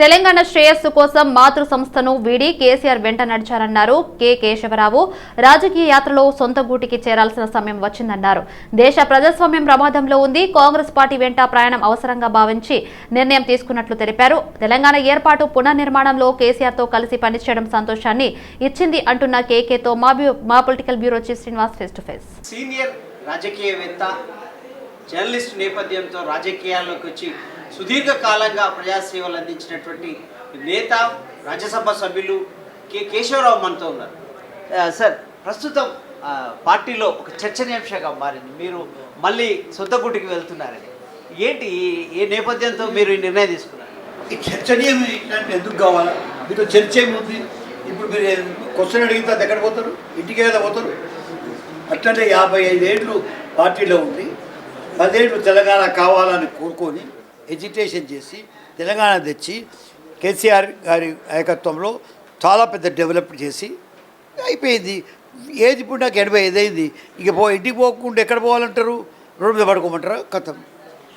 తెలంగాణ శ్రేయస్సు కోసం మాతృ సంస్థను వీడి కేసీఆర్ వెంట నడిచారన్నారు కె కేశవరావు. రాజకీయ యాత్రలో సొంత గూటికి చేరాల్సిన సమయం వచ్చిందన్నారు. దేశ ప్రజాస్వామ్యం ప్రమాదంలో ఉంది. కాంగ్రెస్ పార్టీ వెంట ప్రయాణం అవసరంగా భావించి నిర్ణయం తీసుకున్నట్లు తెలిపారు. తెలంగాణ ఏర్పాటు పునర్నిర్మాణంలో కేసీఆర్తో కలిసి పనిచేయడం సంతోషాన్ని ఇచ్చింది అంటున్న కేకేతో మా మా political bureau chief Srinivas face to face. Senior రాజకీయవేత్త journalist నేపథ్యంతో రాజకీయాల్లోకి వచ్చి సుదీర్ఘకాలంగా ప్రజాసేవలు అందించినటువంటి నేత రాజ్యసభ సభ్యులు కె. కేశవరావు మనతో ఉన్నారు. సార్ ప్రస్తుతం పార్టీలో ఒక చర్చనీయాంశంగా మారింది. మీరు మళ్ళీ సొంత గుటికి వెళ్తున్నారని. ఏంటి ఏ నేపథ్యంతో మీరు ఈ నిర్ణయం తీసుకున్నారు? ఈ చర్చనీయం ఇట్లాంటి ఎందుకు కావాలా? మీతో చర్చ ఏముంది? ఇప్పుడు మీరు క్వశ్చన్ అడిగితే అది ఎక్కడ పోతారు? ఇంటికి ఏదో పోతారు? అట్లంటే యాభై ఐదేళ్ళు పార్టీలో ఉండి పదేళ్ళు తెలంగాణ కావాలని కోరుకొని ఎజిటేషన్ చేసి తెలంగాణ తెచ్చి కేసీఆర్ గారి నాయకత్వంలో చాలా పెద్ద డెవలప్ చేసి అయిపోయింది. ఏది ఇప్పుడు నాకు ఎనభై ఐదు అయింది. ఇక పో ఇంటికి పోకుండా ఎక్కడ పోవాలంటారు? రోడ్డు మీద పడుకోమంటారా? కథం.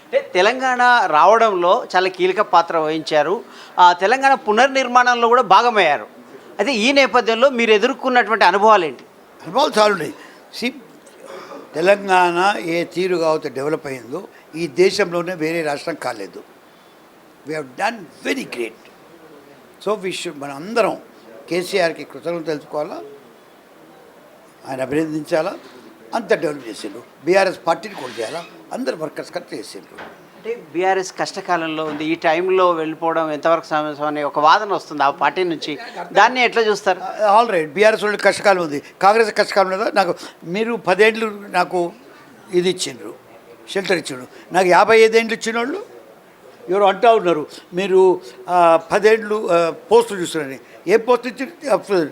అంటే తెలంగాణ రావడంలో చాలా కీలక పాత్ర వహించారు. ఆ తెలంగాణ పునర్నిర్మాణంలో కూడా భాగమయ్యారు. అయితే ఈ నేపథ్యంలో మీరు ఎదుర్కొన్నటువంటి అనుభవాలు ఏంటి? అనుభవాలు చాలా ఉన్నాయి సి తెలంగాణ ఏ తీరుగా అయితే డెవలప్ అయిందో ఈ దేశంలోనే వేరే రాష్ట్రం కాలేదు. We have done very great so we should మన అందరం కేసీఆర్కి కృతజ్ఞత తెలుసుకోవాలా? ఆయన అభినందించాలా? అంత డెవలప్ చేసిండ్రు. బీఆర్ఎస్ పార్టీని కూడా చేయాలా? అందరు వర్కర్స్ కలిసి చేసిండ్రు. అంటే బీఆర్ఎస్ కష్టకాలంలో ఉంది. ఈ టైంలో వెళ్ళిపోవడం ఎంతవరకు సమస్య అనే ఒక వాదన వస్తుంది ఆ పార్టీ నుంచి. దాన్ని ఎట్లా చూస్తారు? ఆల్ రైట్ బీఆర్ఎస్ వాళ్ళు కష్టకాలం ఉంది. కాంగ్రెస్ కష్టకాలం లేదా? నాకు మీరు పదేళ్ళు నాకు ఇది ఇచ్చిండ్రు. షెల్టర్ ఇచ్చాడు. నాకు యాభై ఐదేండ్లు ఇచ్చినోళ్ళు ఎవరు అంటా ఉన్నారు. మీరు పదేండ్లు పోస్టులు చూస్తున్నారని. ఏ పోస్ట్ ఇచ్చి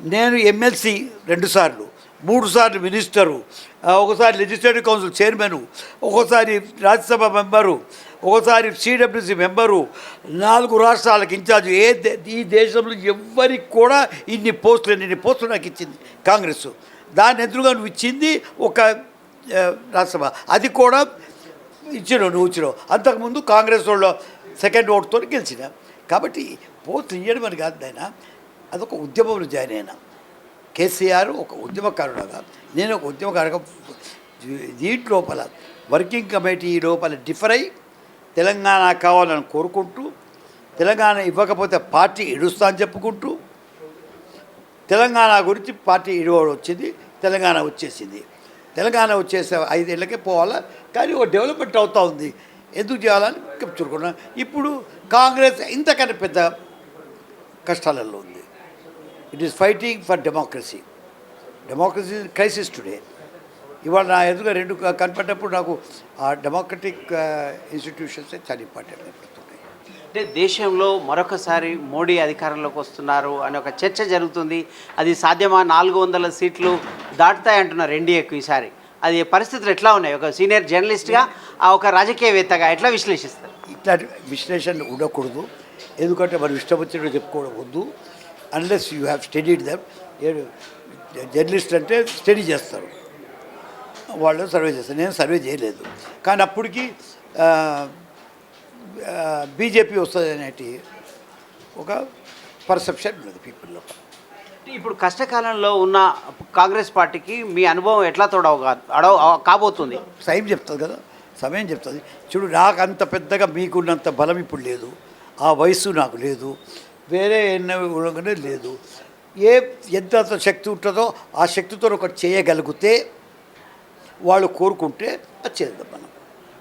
నేను ఎమ్మెల్సీ రెండుసార్లు మూడు సార్లు మినిస్టరు. ఒకసారి లెజిస్లేటివ్ కౌన్సిల్ చైర్మను. ఒకసారి రాజ్యసభ మెంబరు. ఒకసారి సిడబ్ల్యూసి మెంబరు. నాలుగు రాష్ట్రాలకు ఇన్ఛార్జ్. ఏ దే- ఈ దేశంలో ఎవ్వరికి కూడా ఇన్ని పోస్టులు ఇన్ని పోస్టులు నాకు ఇచ్చింది కాంగ్రెస్. దాన్ని ఎదురుగా నువ్వు ఇచ్చింది? ఒక రాజ్యసభ. అది కూడా ఇచ్చినావు నువ్వు ఇచ్చినావు అంతకుముందు కాంగ్రెస్ వాళ్ళు సెకండ్ ఓట్తో గెలిచిన. కాబట్టి పోస్ట్ ఇవ్వడం అని కాదు ఆయన అదొక ఉద్యమంలో జాయిన్ అయినా. కేసీఆర్ ఒక ఉద్యమకారుడుగా నేను ఒక ఉద్యమకారుగా దీంట్ లోపల వర్కింగ్ కమిటీ లోపల డిఫర్ అయి తెలంగాణ కావాలని కోరుకుంటూ తెలంగాణ ఇవ్వకపోతే పార్టీ ఇడుస్తా అని చెప్పుకుంటూ తెలంగాణ గురించి పార్టీ ఇడవడం వచ్చింది తెలంగాణ వచ్చేసింది. తెలంగాణ వచ్చేసే ఐదేళ్ళకే పోవాలా? కానీ ఒక డెవలప్మెంట్ అవుతూ ఉంది. ఎందుకు చేయాలని చెప్తున్నా ఇప్పుడు కాంగ్రెస్ ఇంతకన్నా పెద్ద కష్టాలలో ఉంది. It is fighting for democracy democracy crisis today ఇవాళ నా ఎదురుగా రెండు కనపడ్డప్పుడు నాకు ఆ డెమోక్రటిక్ ఇన్స్టిట్యూషన్స్ uh, చాలా ఇంపార్టెంట్ అంటే దేశంలో మరొకసారి మోడీ అధికారంలోకి వస్తున్నారు అనే ఒక చర్చ జరుగుతుంది. అది సాధ్యమా? నాలుగు వందల సీట్లు దాటుతాయంటున్నారు ఎన్డీఏకు ఈసారి. అది పరిస్థితులు ఎట్లా ఉన్నాయి? ఒక సీనియర్ జర్నలిస్ట్గా ఆ ఒక రాజకీయవేత్తగా ఎట్లా విశ్లేషిస్తారు? ఇట్లాంటి విశ్లేషణ ఉండకూడదు. ఎందుకంటే మనం ఇష్టం వచ్చినట్టు చెప్పుకోవడం వద్దు unless you have studied them journalist అంటే స్టడీ చేస్తారు. వాళ్ళు సర్వే చేస్తారు. నేను సర్వే చేయలేదు. కానీ అప్పటికి బీజేపీ వస్తుంది అనేటి ఒక పర్సెప్షన్ ఉన్నది పీపుల్లో. ఇప్పుడు కష్టకాలంలో ఉన్న కాంగ్రెస్ పార్టీకి మీ అనుభవం ఎట్లా తోడవ అడవ కాబోతుంది? సమయం చెప్తుంది కదా సమయం చెప్తుంది చూడు నాకు అంత పెద్దగా మీకున్నంత బలం ఇప్పుడు లేదు. ఆ వయసు నాకు లేదు. వేరే ఎన్నో లేదు. ఏ ఎంత శక్తి ఉంటుందో ఆ శక్తితో ఒకటి చేయగలిగితే వాళ్ళు కోరుకుంటే అది చేద్దాం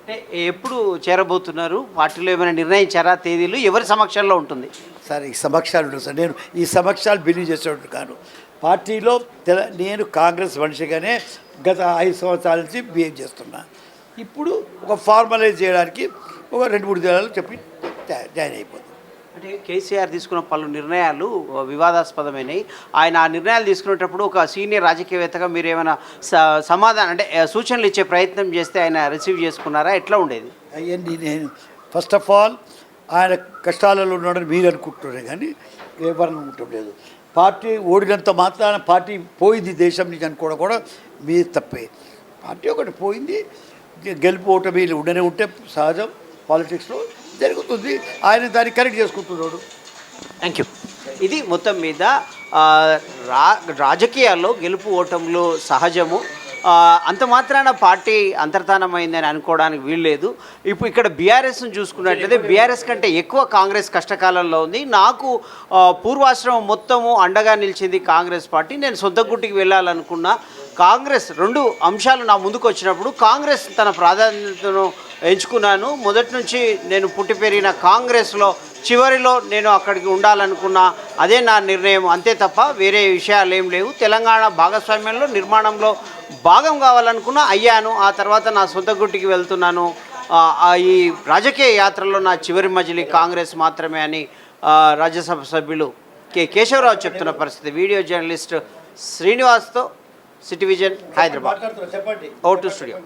అంటే ఎప్పుడు చేరబోతున్నారు? పార్టీలో ఏమైనా నిర్ణయించారా? తేదీలు ఎవరి సమక్షంలో ఉంటుంది? సార్ ఈ సమక్షాలు ఉండవు సార్. నేను ఈ సమక్షాలు బిలీవ్ చేసేవాడు కాను. పార్టీలో తెల నేను కాంగ్రెస్ మనిషిగానే గత ఐదు సంవత్సరాల నుంచి బిహేవ్ చేస్తున్నా. ఇప్పుడు ఒక ఫార్మలైజ్ చేయడానికి ఒక రెండు మూడు దినాలు చెప్పి జాయిన్ అయిపోతుంది అంటే కేసీఆర్ తీసుకున్న పలు నిర్ణయాలు వివాదాస్పదమైనవి ఆయన ఆ నిర్ణయాలు తీసుకునేటప్పుడు ఒక సీనియర్ రాజకీయవేత్తగా మీరు ఏమైనా స- సమాధానం అంటే సూచనలు ఇచ్చే ప్రయత్నం చేస్తే ఆయన రిసీవ్ చేసుకున్నారా? ఎట్లా ఉండేది? అయ్యండి నేను ఫస్ట్ ఆఫ్ ఆల్ ఆయన కష్టాలలో ఉన్నాడని మీరు అనుకుంటున్నారు కానీ ఎవరు అనుకుంటం లేదు పార్టీ ఓడినంత మాత్రాన పార్టీ పోయింది దేశం నుంచి అనుకోవడం కూడా మీరు తప్పే. పార్టీ ఒకటి పోయింది గెలుపు ఓటమి ఉండనే ఉంటే సహజం పాలిటిక్స్లో. జరుగుతుంది. ఆయన దాన్ని కరెక్ట్ చేసుకుంటున్నాడు. థ్యాంక్ యూ ఇది మొత్తం మీద రా రాజకీయాల్లో గెలుపు ఓటములు సహజము. అంత మాత్రాన పార్టీ అంతర్ధానమైందని అనుకోవడానికి వీల్లేదు ఇప్పుడు ఇక్కడ బీఆర్ఎస్ను చూసుకున్నట్లయితే బీఆర్ఎస్ కంటే ఎక్కువ కాంగ్రెస్ కష్టకాలంలో ఉంది. నాకు పూర్వాశ్రమం మొత్తము అండగా నిలిచింది కాంగ్రెస్ పార్టీ. నేను సొంత గుట్టికి వెళ్ళాలనుకున్నా. కాంగ్రెస్ రెండు అంశాలు నా ముందుకు వచ్చినప్పుడు కాంగ్రెస్ తన ప్రాధాన్యతను ఎంచుకున్నాను. మొదటి నుంచి నేను పుట్టి పెరిగిన కాంగ్రెస్లో చివరిలో నేను అక్కడికి ఉండాలనుకున్న అదే నా నిర్ణయం. అంతే తప్ప వేరే విషయాలు ఏం లేవు. తెలంగాణ భాగస్వామ్యంలో నిర్మాణంలో భాగం కావాలనుకున్న అయ్యాను. ఆ తర్వాత నా సొంత గుట్టికి వెళ్తున్నాను. ఈ రాజకీయ యాత్రలో నా చివరి మజిలీ కాంగ్రెస్ మాత్రమే అని రాజ్యసభ సభ్యులు కె. కేశవరావు చెప్తున్న పరిస్థితి. Video journalist శ్రీనివాస్తో city vision Hyderabad. O to studio.